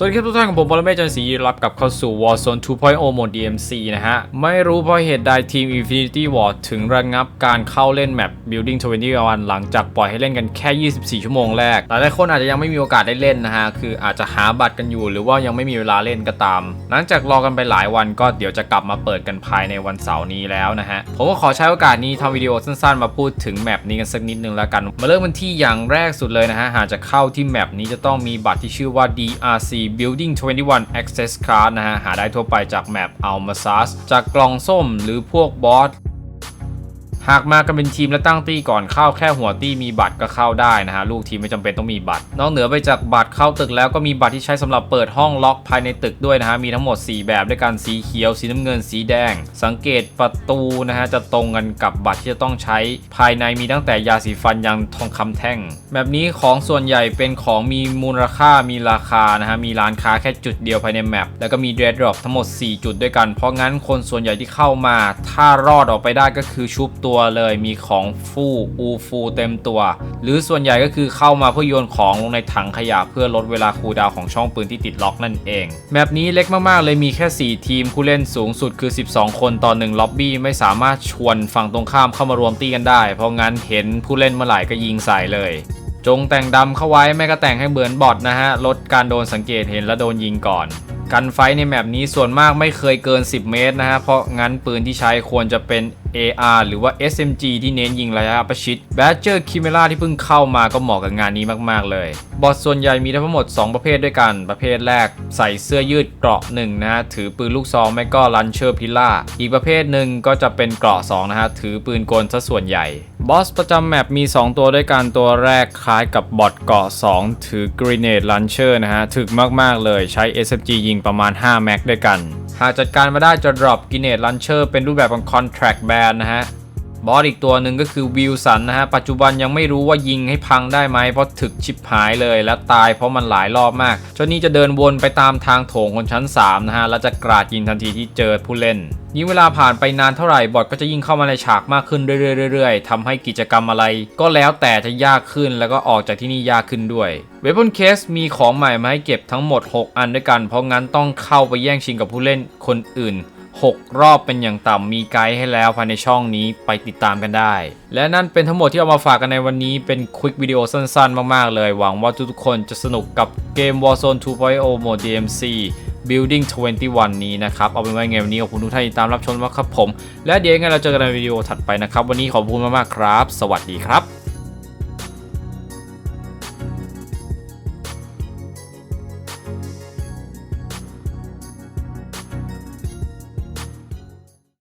สวัสดีครับทุกท่านของผมปรเมศจันทร์ศรีรับกับเข้าสู่ Warzone 2.0 Mode DMC นะฮะ ไม่รู้เพราะเหตุใดทีม Infinity Ward ถึงระงับการเข้าเล่นแมป Building 21 หลังจากปล่อยให้เล่นกันแค่ 24 ชั่วโมงแรก หลายๆคนอาจจะยังไม่มีโอกาสได้เล่นนะฮะ คืออาจจะหาบัตรกันอยู่ หรือว่ายังไม่มีเวลาเล่นก็ตาม หลังจากรอกันไปหลายวันก็เดี๋ยวจะกลับมาเปิดกันภายในวันเสาร์นี้แล้วนะฮะ ผมก็ขอใช้โอกาสนี้ทำวิดีโอสั้นๆ มาพูดถึงแมปนี้กันสักนิดนึงแล้วกัน มาเริ่มกันที่อย่างแรกสุดเลยนะฮะ หากจะเข้าที่แมปนี้จะต้องมีบัตรที่ชื่อว่า DRC Building 21 Access Card นะฮะ หาได้ทั่วไปจากแมป a l m a s a s จากกล่องส้มหรือพวกบอส หากมากันเป็นทีมและตั้งตี้ก่อนเข้าแค่หัวตี้มีบัตรก็เข้าได้นะฮะลูกทีมไม่จำเป็นต้องมีบัตร นอกเหนือไปจากบัตรเข้าตึกแล้วก็มีบัตรที่ใช้สำหรับเปิดห้องล็อกภายในตึกด้วยนะฮะมีทั้งหมด 4 แบบด้วยกันสีเขียว สีน้ำเงิน สีแดง สังเกตประตูนะฮะจะตรงกันกับบัตรที่จะต้องใช้ภายในมีตั้งแต่ยาสีฟันยันทองคำแท่ง แบบนี้ของส่วนใหญ่เป็นของมีมูลค่ามีราคานะฮะมีร้านค้าแค่จุดเดียวภายในแมปแล้วก็มีเดรดดรอปทั้งหมด 4 จุดด้วยกัน เพราะงั้นคนส่วนใหญ่ที่เข้ามา ถ้ารอดออกไปได้ก็คือชุบตัวเลยมีของฟู่อูฟูเต็มตัว หรือส่วนใหญ่ก็คือเข้ามาเพื่อโยนของลงในถังขยะเพื่อลดเวลาคูลดาวของช่องปืนที่ติดล็อกนั่นเอง แมปนี้เล็กมากๆ เลยมีแค่ 4 ทีมผู้เล่นสูงสุดคือ 12 คนต่อ1ล็อบบี้ไม่สามารถชวนฝั่งตรงข้ามเข้ามารวมตีกันได้ เพราะงั้นเห็นผู้เล่นเมื่อไหร่ก็ยิงใส่เลยจงแต่งดำเข้าไว้ไม่ก็แต่งให้เหมือนบอทนะฮะ ลดการโดนสังเกตเห็นและโดนยิงก่อน กันไฟในแมปนี้ส่วนมากไม่เคยเกิน 10 เมตรนะฮะ เพราะงั้นปืนที่ใช้ควรจะเป็น AR หรือว่า SMG ที่เน้นยิงระยะประชิด Badger Chimera ที่เพิ่งเข้ามาก็เหมาะกับงานนี้มากๆเลย บอทส่วนใหญ่มีทั้งหมด 2 ประเภทด้วยกัน ประเภทแรกใส่เสื้อยืดเกราะหนึ่งนะฮะถือปืนลูกซองไม่ก็ลันเชอร์พิล่า อีกประเภทหนึ่งก็จะเป็นเกราะ2นะฮะถือปืนกลซะส่วนใหญ่ บอสประจำแมปมี 2 ตัวด้วยกันตัวแรกคล้ายกับบอทเกราะ2 ถือ Grenade Launcher นะฮะถึกมากๆเลยใช้ SMG ยิงประมาณ 5 แม็กด้วยกัน หากจัดการมาได้จะ drop Grenade Launcher เป็นรูปแบบของ Contract Band นะฮะ บอสอีกตัวหนึ่งก็คือวิลสันนะฮะ ปัจจุบันยังไม่รู้ว่ายิงให้พังได้ไหมเพราะถึกชิบหายเลยและตายเพราะมันหลายรอบมากเจ้านี่จะเดินวนไปตามทางโถงคนชั้น 3 นะฮะ แล้วจะกราดยิงทันทีที่เจอผู้เล่น ยิ่งเวลาผ่านไปนานเท่าไหร่บอทก็จะยิ่งเข้ามาในฉากมากขึ้นเรื่อยๆๆๆทำให้กิจกรรมอะไร ก็แล้วแต่จะยากขึ้นแล้วก็ออกจากที่นี่ยากขึ้นด้วยเว p อนเคสมีของใหม่มาให้เก็บทั้งหมด 6 อันด้วยกัน เพราะงั้นต้องเข้าไปแย่งชิงกับผู้เล่นคนอื่น 6 รอบเป็นอย่างต่ำมีไกด์ให้แล้วภายในช่องนี้ไปติดตามกันได้ และนั่นเป็นทั้งหมดที่เอามาฝากกันในวันนี้เป็นควิกวิดีโอสั้นๆ มากๆ เลย หวังว่าทุกๆคนจะสนุกกับเกม Warzone 2.0 Mode DMC Building 21 นี้นะครับ เอาเป็นว่าไงวันนี้ขอบคุณทุกท่านที่ตามรับชมมากครับผม และเดี๋ยวยังไงเราเจอกันในวิดีโอถัดไปนะครับ วันนี้ขอบคุณมากๆครับ สวัสดีครับ